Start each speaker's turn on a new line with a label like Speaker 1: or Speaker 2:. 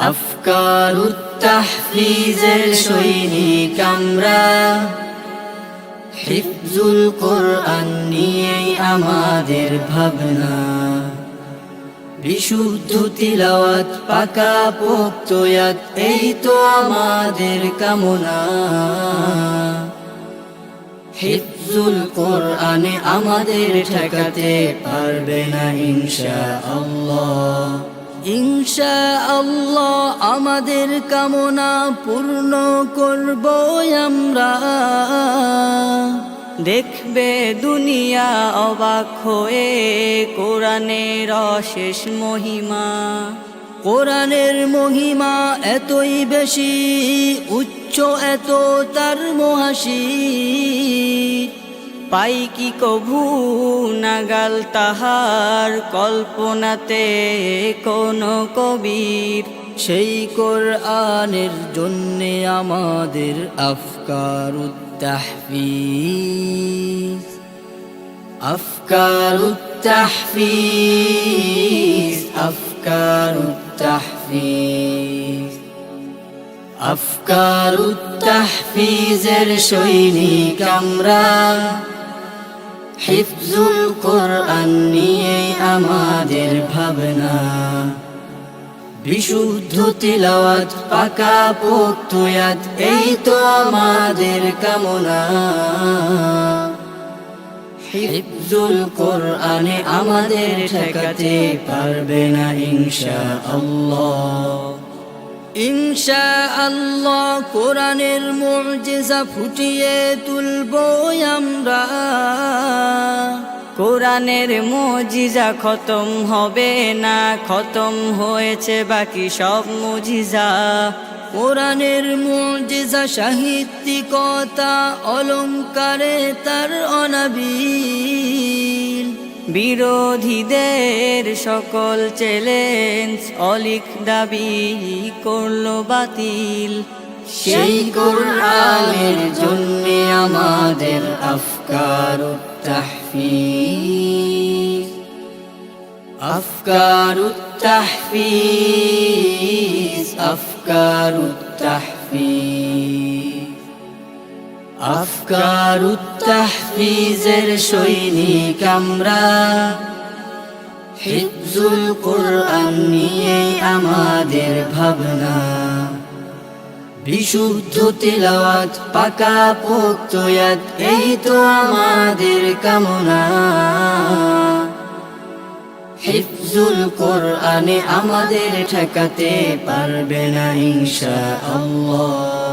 Speaker 1: আফকারুত তাহফিজের সৈনিক আমরা হিফজুল কোরআন আমাদের ভাবনা বিশুদ্ধ তিলাওয়াত পাকা পোক্তয়াত এই তো আমাদের কামনা হিফজুল কোরআনে আমাদের ঠেকাতে পারবে না ইনশা আল্লাহ ইনশা আল্লাহ আমাদের কামনা পূর্ণ করব আমরা। দেখবে দুনিয়া অবাক হয়ে কোরআনের অশেষ মহিমা। কোরআনের মহিমা এতই বেশি, উচ্চ এত তার মহাসি পাই কি কভু নাগাল তাহার কল্পনাতে কোন কবির সেই কোরআনের জন্যে আমাদের আফকার তাহফিজ أفكار التحفيز أفكار التحفيز أفكار التحفيز সৈনিক আমরা হিফজুল কোরআন নিয়ে আমাদের ভাবনা। বিশুদ্ধ তিলাওয়াত, পাকা পোক্তয়াত এই তো আমাদের কামনা। হিফজুল কোরআনে আমাদের ঠেকাতে পারবে না ইনশা আল্লাহ ইনশা আল্লাহ কোরআনের মুজিজা ফুটিয়ে তুলব আমরা। কোরআনের মুজিজা খতম হবে না খতম হয়েছে বাকি সব মজিজা। কোরআনের মুজিজা সাহিত্যিকতা অলঙ্কারে তার অনাবিল বিরোধীদের সকল চ্যালেঞ্জ অলিক দাবি করল বাতিল। সেই কোরআনের জন্য আমাদের আফকার তাহফিজ। আফকার তাহফিজ আফকার তাহফিজ। আফকার তাহফিজের সৈনিক আমরা। হিজুল কোরআন নিয়ে আমাদের ভাবনা। বিশুদ্ধ তেলাওয়াত, পাকা পোক্তয়াত এই তো আমাদের কামনা। হিফজুল কোরআনে আমাদের ঠেকাতে পারবে না ইনশা আল্লাহ